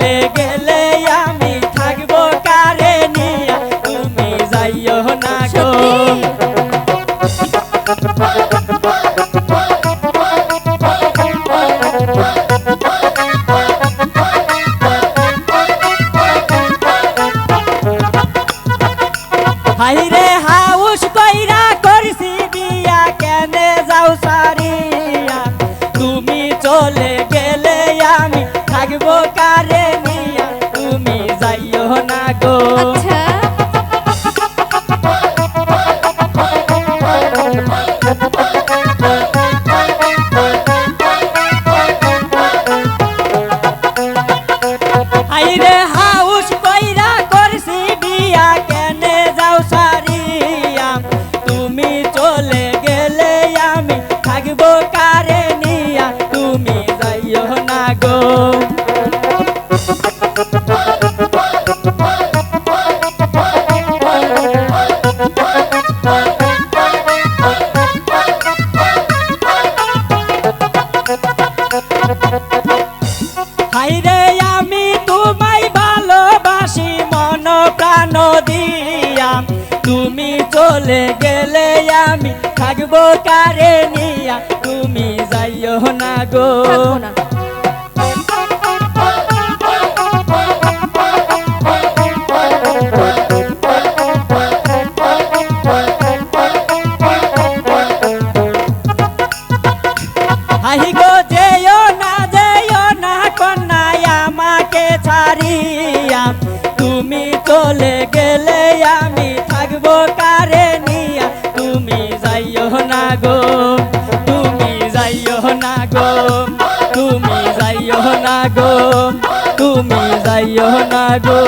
চলে গেলে আমি থাকব কারে নিয়া? তুমি যাইও না গো। হাইরে হাউস কইরা করছি বিয়া, কেনে যাও সারিয়া? তুমি চলে আমি থাকব কারে নিয়া তুমি যাইও না গো। হাইরে হাউস কইরা করছি বিয়া কেনে যাও সারিয়া তুমি চলে গেলে আমি থাকব কারে নিয়া তুমি যাইও না গো। হাইরে আমি তোমায় ভালোবাসি মন প্রাণ দিয়া। তুমি চলে গেলে আমি থাকব কারে নিয়া? তুমি যাইও না গো। থাকব না। হাহি গো যেও না যেও ছাড়িয়া তুমি চলে গেলে আমি থাকব কারে নিয়া? তুমি যাইও না গো, তুমি যাইও না গো, তুমি যাইও না গো, তুমি যাইও না গো।